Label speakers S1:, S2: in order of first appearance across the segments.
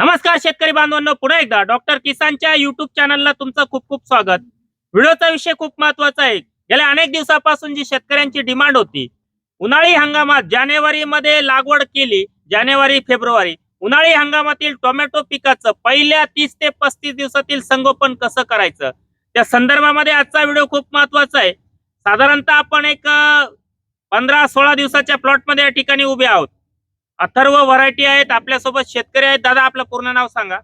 S1: नमस्कार शेतकरी बांधवांनो पुन्हा एकदा डॉक्टर किसानच्या युट्यूब चॅनलला तुमचं खूप खूप स्वागत. व्हिडिओचा विषय खूप महत्त्वाचा आहे. गेल्या अनेक दिवसापासून जी शेतकऱ्यांची डिमांड होती उन्हाळी हंगामात जानेवारी मध्ये लागवड केली जानेवारी फेब्रुवारी उन्हाळी हंगामातील टोमॅटो पिकाचं पहिल्या तीस ते पस्तीस दिवसातील संगोपन कसं करायचं? त्या संदर्भामध्ये आजचा व्हिडिओ खूप महत्त्वाचा आहे. साधारणतः आपण एक पंधरा सोळा दिवसाच्या प्लॉटमध्ये या ठिकाणी उभे आहोत. अथर्व व्हरायटी आहेत आपल्यासोबत शेतकरी आहेत. दादा आपलं पूर्ण नाव सांगा.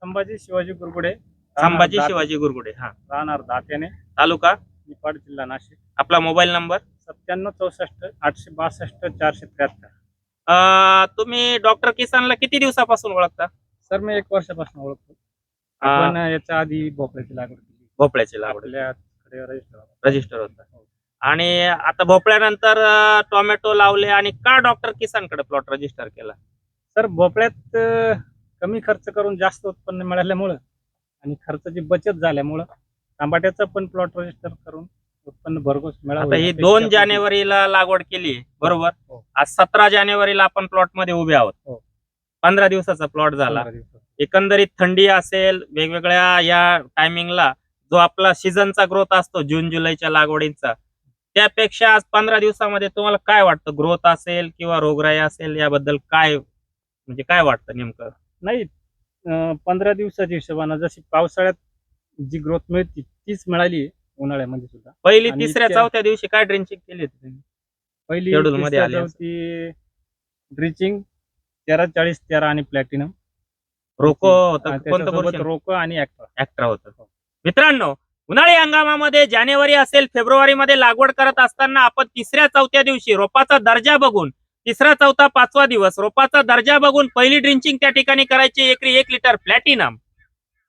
S2: संभाजी शिवाजी गुरगुडे.
S1: संभाजी
S2: राहणार
S1: शिवाजी गुरगुडे हा.
S2: राहणार दात्याने
S1: तालुका?
S2: निपाड जिल्हा नाशिक.
S1: आपला मोबाईल नंबर?
S2: सत्त्याण्णव चौसष्ट आठशे बासष्ट चारशे त्र्याहत्तर.
S1: अं, तुम्ही डॉक्टर किसानला किती दिवसापासून ओळखता?
S2: सर मी एक वर्षापासून ओळखतो.
S1: अं,
S2: आपण याच्या आधी भोपळ्याची लागवड केली.
S1: भोपळ्याची लागवड.
S2: आपल्याकडे होता.
S1: रजिस्टर होता. आणि आता भोपळ्यानंतर टोमॅटो लावले आणि का डॉक्टर किसानकडे प्लॉट रजिस्टर केला
S2: सर भोपळ्यात कमी खर्च करून जास्त उत्पन्न मिळाल्यामुळं आणि खर्चाची बचत झाल्यामुळं टमाट्याचं पण प्लॉट रजिस्टर करून उत्पन्न भरघोस
S1: आता ही दोन जानेवारीला लागवड केली बरोबर
S2: हो.
S1: आज सतरा जानेवारीला आपण प्लॉटमध्ये उभे आहोत
S2: हो.
S1: पंधरा दिवसाचा प्लॉट झाला. एकंदरीत थंडी असेल वेगवेगळ्या या टायमिंगला जो आपला सीझनचा ग्रोथ असतो जून जुलैच्या लागवडींचा त्यापेक्षा आज पंधरा दिवसामध्ये तुम्हाला काय वाटतं? ग्रोथ असेल किंवा रोगराई असेल याबद्दल काय म्हणजे काय वाटतं नेमकं?
S2: नाही पंधरा दिवसाच्या हिशोबानं जशी पावसाळ्यात जी ग्रोथ मिळते तीच मिळाली उन्हाळ्यामध्ये सुद्धा.
S1: पहिली
S2: आणि
S1: तिसऱ्या चौथ्या दिवशी काय ड्रिंचिंग केली होती तुम्ही?
S2: पहिली
S1: Schedule मध्ये आली असेल.
S2: होती ड्रिचिंग तेरा चाळीस तेरा आणि प्लॅटिनम.
S1: रोको होतं कोणतं?
S2: रोको आणि ऍक्ट्रा
S1: ऍक्ट्रा होतं. मित्रांनो उन्हाळी हंगामामध्ये जानेवारी असेल फेब्रुवारी मध्ये लागवड करत असताना आपण तिसऱ्या चौथ्या दिवशी रोपाचा दर्जा बघून तिसरा चौथा पाचवा दिवस रोपाचा दर्जा बघून पहिली ड्रिंचिंग त्या ठिकाणी करायची एकरी एक लिटर प्लॅटिनम.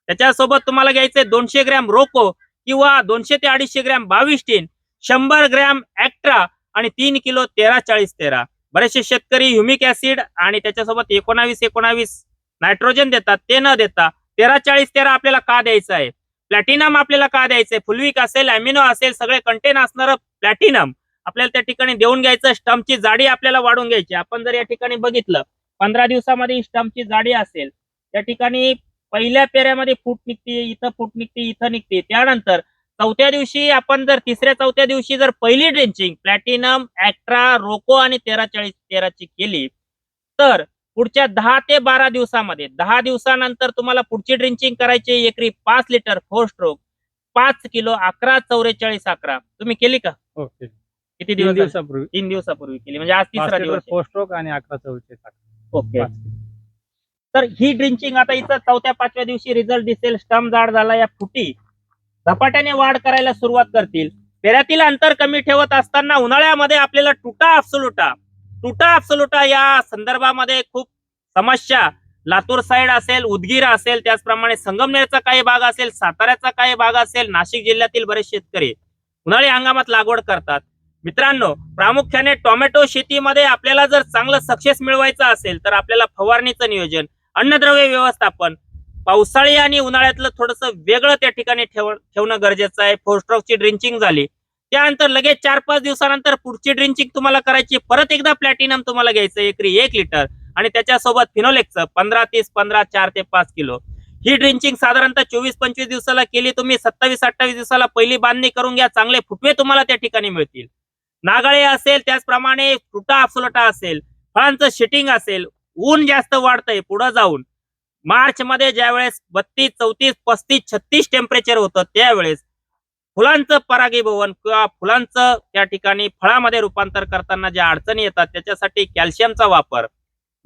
S1: त्याच्यासोबत तुम्हाला घ्यायचे दोनशे ग्रॅम रोको किंवा दोनशे ते अडीचशे ग्रॅम बावीस टीन शंभर ग्रॅम ऍक्ट्रा आणि तीन किलो तेरा चाळीस तेरा. बरेचसे शेतकरी ह्युमिक ऍसिड आणि त्याच्यासोबत एकोणावीस एकोणावीस नायट्रोजन देतात ते न देता तेरा चाळीस तेरा आपल्याला का द्यायचं आहे? प्लॅटिनम आपल्याला का द्यायचंय? फुलविक असेल अॅमिनो असेल सगळे कंटेन असणारं प्लॅटिनम आपल्याला त्या ठिकाणी देऊन घ्यायचं स्टम्पची जाडी आपल्याला वाढून घ्यायची. आपण जर या ठिकाणी बघितलं पंधरा दिवसामध्ये स्टम्पची जाडी असेल त्या ठिकाणी पहिल्या पेऱ्यामध्ये फूट निघते इथं फूट निघते इथं निघते. त्यानंतर चौथ्या दिवशी आपण जर तिसऱ्या चौथ्या दिवशी जर पहिली ड्रेंचिंग प्लॅटिनम ऍक्ट्रा रोको आणि तेरा चाळीस तेराची केली तर पुढच्या दहा ते बारा दिवसामध्ये दहा दिवसानंतर तुम्हाला पुढची ड्रिंचिंग करायची एकरी पाच लिटर फोर स्ट्रोक पाच किलो अकरा चौवेचाळीस अकरा. तुम्ही केली का?
S2: ओके.
S1: किती
S2: तीन
S1: दिवस झाले?
S2: दिवसापूर्वी.
S1: तीन दिवसापूर्वी केली. म्हणजे आज तिसरा दिवस आहे.
S2: पोस्ट स्ट्रोक आणि अकरा चौचे
S1: ओके. तर ही ड्रिंचिंग आता इथं चौथ्या पाचव्या दिवशी रिझल्ट दिसेल. स्टम जाड झाला या फुटी. झपाट्याने वाढ करायला सुरुवात करतील. पेऱ्यातील अंतर कमी ठेवत असताना उन्हाळ्यामध्ये आपल्याला टुटा अब्सोलुटा तुटा अफसलुटा या संदर्भामध्ये खूप समस्या. लातूर साईड असेल उदगीर असेल त्याचप्रमाणे संगमनेरचा काही भाग असेल साताऱ्याचा काही भाग असेल नाशिक जिल्ह्यातील बरेच शेतकरी उन्हाळी हंगामात लागवड करतात. मित्रांनो प्रामुख्याने टोमॅटो शेतीमध्ये आपल्याला जर चांगलं सक्सेस मिळवायचं असेल तर आपल्याला फवारणीचं नियोजन अन्नद्रव्य व्यवस्थापन पावसाळी आणि उन्हाळ्यातलं थोडंसं वेगळं त्या ठिकाणी ठेव ठेवणं गरजेचं आहे. फोर फोरस्ट्रॉकची ड्रिंचिंग झाली त्यानंतर लगेच चार पाच दिवसानंतर पुढची ड्रिंचिंग तुम्हाला करायची. परत एकदा प्लॅटिनम तुम्हाला घ्यायचं एकरी एक लिटर आणि त्याच्यासोबत फिनोलेक्सचं पंधरा तीस पंधरा चार ते पाच किलो. ही ड्रिंचिंग साधारणतः चोवीस पंचवीस दिवसाला केली तुम्ही सत्तावीस अठ्ठावीस दिवसाला पहिली बांधणी करून घ्या. चांगले फुटवे तुम्हाला त्या ठिकाणी मिळतील. नागाळे असेल त्याचप्रमाणे फ्रुटा अप्सोलटा असेल फळांचं शेटिंग असेल ऊन जास्त वाढतंय पुढे जाऊन. मार्च मध्ये ज्यावेळेस बत्तीस चौतीस पस्तीस छत्तीस टेम्परेचर होतं त्यावेळेस फुलांचं परागीभवन किंवा फुलांचं त्या ठिकाणी फळामध्ये रूपांतर करताना ज्या अडचणी येतात त्याच्यासाठी कॅल्शियमचा वापर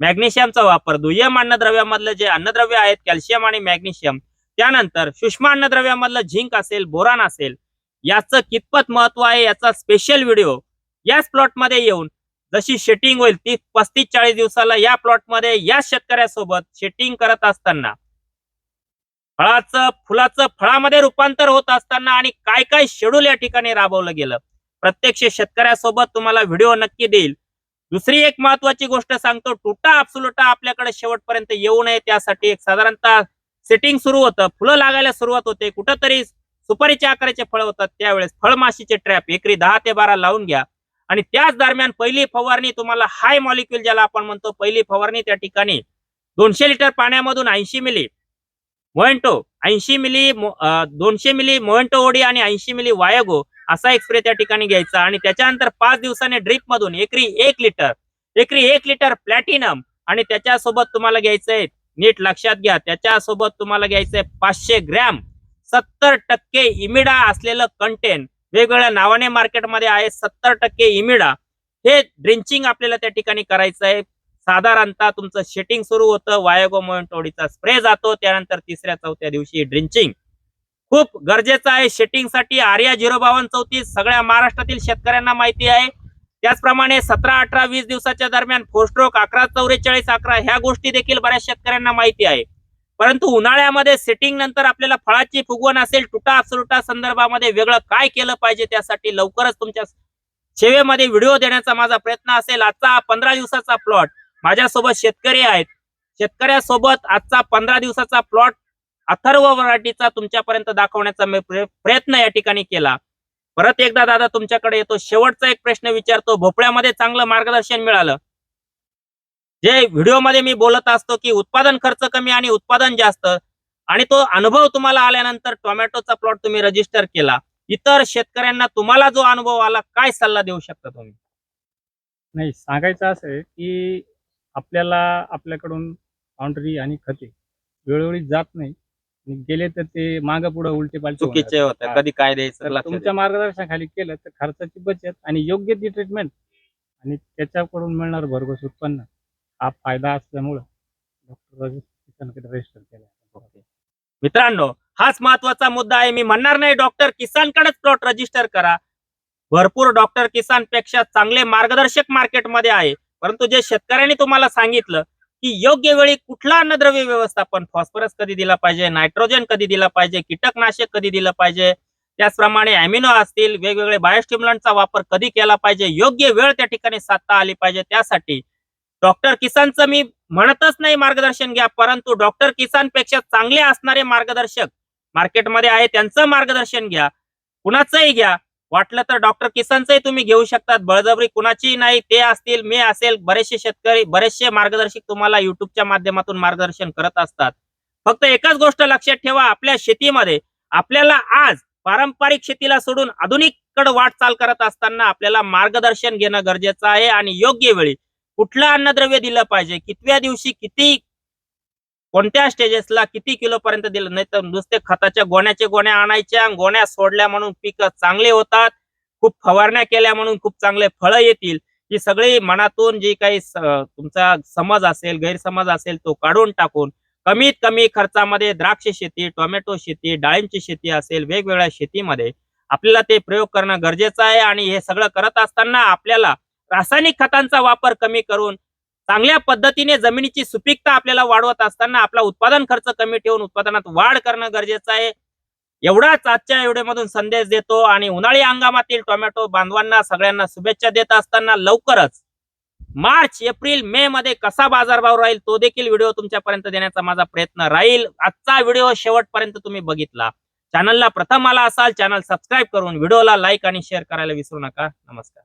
S1: मॅग्नेशियमचा वापर दुय्यम अन्नद्रव्यामधलं जे अन्नद्रव्य आहेत कॅल्शियम आणि मॅग्नेशियम त्यानंतर सूक्ष्म अन्नद्रव्यामधलं झिंक असेल बोरान असेल याचं कितपत महत्त्व आहे याचा स्पेशल व्हिडिओ याच प्लॉटमध्ये येऊन जशी शेटिंग होईल ती पस्तीस चाळीस दिवसाला या प्लॉटमध्ये या शेतकऱ्यासोबत शेटिंग करत असताना फळाचं फुलाचं फळामध्ये रूपांतर होत असताना आणि काय काय शेड्यूल या ठिकाणी राबवलं गेलं? प्रत्यक्ष शेतकऱ्यासोबत तुम्हाला व्हिडिओ नक्की देईल. दुसरी एक महत्वाची गोष्ट सांगतो टुटा आपसुलटा आपल्याकडे शेवटपर्यंत येऊ नये. त्यासाठी एक साधारणतः सेटिंग सुरू होतं. फुलं लागायला सुरुवात होते. कुठंतरी सुपारीच्या आकाराचे फळ होतात त्यावेळेस. फळमाशीचे ट्रॅप एकरी दहा ते बारा लावून घ्या. आणि त्याच दरम्यान पहिली फवारणी तुम्हाला हाय मॉलिक्युल ज्याला आपण म्हणतो पहिली फवारणी त्या ठिकाणी दोनशे लिटर पाण्यामधून ऐंशी मिली मोहेंटो ऐंशी मिली दोनशे मिली मोहेंटो ओडी आणि ऐंशी मिली वायगो असा एक स्प्रे त्या ठिकाणी घ्यायचा आणि त्याच्यानंतर पाच दिवसाने ड्रिप मधून एकरी एक लिटर एकरी एक लिटर प्लॅटिनम आणि त्याच्यासोबत तुम्हाला घ्यायचंय नीट लक्षात घ्या त्याच्यासोबत तुम्हाला घ्यायचंय पाचशे ग्रॅम सत्तर टक्के इमिडा असलेलं कंटेन वेगवेगळ्या नावाने मार्केटमध्ये आहे सत्तर टक्के इमिडा. हे ड्रिंचिंग आपल्याला त्या ठिकाणी करायचं आहे. साधारणतः तुमचं शेटिंग सुरू होतं वायगो टोळीचा स्प्रे जातो त्यानंतर तिसऱ्या चौथ्या दिवशी ड्रिंचिंग खूप गरजेचं आहे शेटिंगसाठी आर्या झिरो बावन चौतीस सगळ्या महाराष्ट्रातील शेतकऱ्यांना माहिती आहे. त्याचप्रमाणे सतरा अठरा वीस दिवसाच्या दरम्यान फोस्ट्रोक अकरा चौवेचाळीस अकरा ह्या गोष्टी देखील बऱ्याच शेतकऱ्यांना माहिती आहे. परंतु उन्हाळ्यामध्ये सेटिंग नंतर आपल्याला फळाची फुगवण असेल तुटा सुरुटा संदर्भामध्ये वेगळं काय केलं पाहिजे त्यासाठी लवकरच तुमच्या सेवेमध्ये व्हिडिओ देण्याचा माझा प्रयत्न असेल. आजचा पंधरा दिवसाचा प्लॉट माझ्यासोबत शेतकरी आहेत. शेतकऱ्यासोबत आजचा पंधरा दिवसाचा प्लॉट अथर्व व्हरायटीचा तुमच्यापर्यंत दाखवण्याचा मी प्रयत्न या ठिकाणी केला. परत एकदा दादा तुमच्याकडे येतो. शेवटचा एक प्रश्न विचारतो. भोपळ्यामध्ये चांगलं मार्गदर्शन मिळालं. जे व्हिडिओमध्ये मी बोलत असतो की उत्पादन खर्च कमी आणि उत्पादन जास्त आणि तो अनुभव तुम्हाला आल्यानंतर टोमॅटोचा प्लॉट तुम्ही रजिस्टर केला. इतर शेतकऱ्यांना तुम्हाला जो अनुभव आला काय सल्ला देऊ शकता तुम्ही?
S2: नाही सांगायचं असं आहे की आपल्याला आपल्याकडून बाउंड्री आणि खते वेळोवेळी जात नाही. आणि गेले तर ते मागं पुढे उलटे पालटे.
S1: चुकीचे होते. कधी काय द्यायचं
S2: तुमच्या मार्गदर्शनाखाली केलं तर खर्चाची बचत आणि योग्य ती ट्रीटमेंट आणि त्याच्याकडून मिळणार भरघोस उत्पन्न. हा फायदा असल्यामुळं डॉक्टर किसानकडे रजिस्टर केला.
S1: मित्रांनो हाच महत्त्वाचा मुद्दा आहे. मी म्हणणार नाही डॉक्टर किसानकडेच प्लॉट रजिस्टर करा. भरपूर डॉक्टर किसानपेक्षा चांगले मार्गदर्शक मार्केटमध्ये आहे. परंतु जे शेतकऱ्यांनी तुम्हाला सांगितलं की योग्य वेळी कुठला अन्नद्रव्य व्यवस्थापन फॉस्फरस कधी दिला पाहिजे नायट्रोजन कधी दिला पाहिजे कीटकनाशक कधी दिलं पाहिजे त्याचप्रमाणे अॅमिनो असतील वेगवेगळे बायोस्टिम्युलंटचा वापर कधी केला पाहिजे योग्य वेळ त्या ठिकाणी साधता आली पाहिजे त्यासाठी डॉक्टर किसानचं मी म्हणतच नाही मार्गदर्शन घ्या परंतु डॉक्टर किसानपेक्षा चांगले असणारे मार्गदर्शक मार्केटमध्ये आहे त्यांचं मार्गदर्शन घ्या कुणाचंही घ्या वाटलं तर डॉक्टर किसनचंही तुम्ही घेऊ शकतात. बळजबरी कुणाचीही नाही. ते असतील मी असेल बरेचसे शेतकरी बरेचसे मार्गदर्शक तुम्हाला युट्यूबच्या माध्यमातून मार्गदर्शन करत असतात. फक्त एकच गोष्ट लक्षात ठेवा आपल्या शेतीमध्ये आपल्याला आज पारंपरिक शेतीला सोडून आधुनिककडे वाटचाल करत असताना आपल्याला मार्गदर्शन घेणं गरजेचं आहे आणि योग्य वेळी कुठलं अन्नद्रव्य दिलं पाहिजे कितव्या दिवशी किती कोणत्या स्टेजेसला किती किलो पर्यंत दिलं? नाही तर नुसते खताच्या गोण्याचे गोण्या आणायच्या गोण्या सोडल्या म्हणून पीक चांगले होतात खूप फवारण्या केल्या म्हणून खूप चांगले फळं येतील. ही सगळी मनातून जी काही तुमचा समज असेल गैरसमज असेल तो काढून टाकून कमीत कमी खर्चामध्ये द्राक्ष शेती टोमॅटो शेती डाळिंबची शेती असेल वेगवेगळ्या शेतीमध्ये आपल्याला ते प्रयोग करणं गरजेचं आहे. आणि हे सगळं करत असताना आपल्याला रासायनिक खतांचा वापर कमी करून चांगल्या पद्धतीने जमिनीची सुपीकता आपल्याला वाढवत असताना आपला उत्पादन खर्च कमी ठेवून उत्पादनात वाढ करणं गरजेचं आहे. एवढाच आजच्या एवढ्यामधून संदेश देतो आणि उन्हाळी हंगामातील टोमॅटो बांधवांना सगळ्यांना शुभेच्छा देत असताना लवकरच मार्च एप्रिल मे मध्ये कसा बाजारभाव राहील तो देखील व्हिडिओ तुमच्यापर्यंत देण्याचा माझा प्रयत्न राहील. आजचा व्हिडिओ शेवटपर्यंत तुम्ही बघितला. चॅनलला प्रथम आला असाल चॅनल सबस्क्राईब करून व्हिडिओला लाईक आणि शेअर करायला विसरू नका. नमस्कार.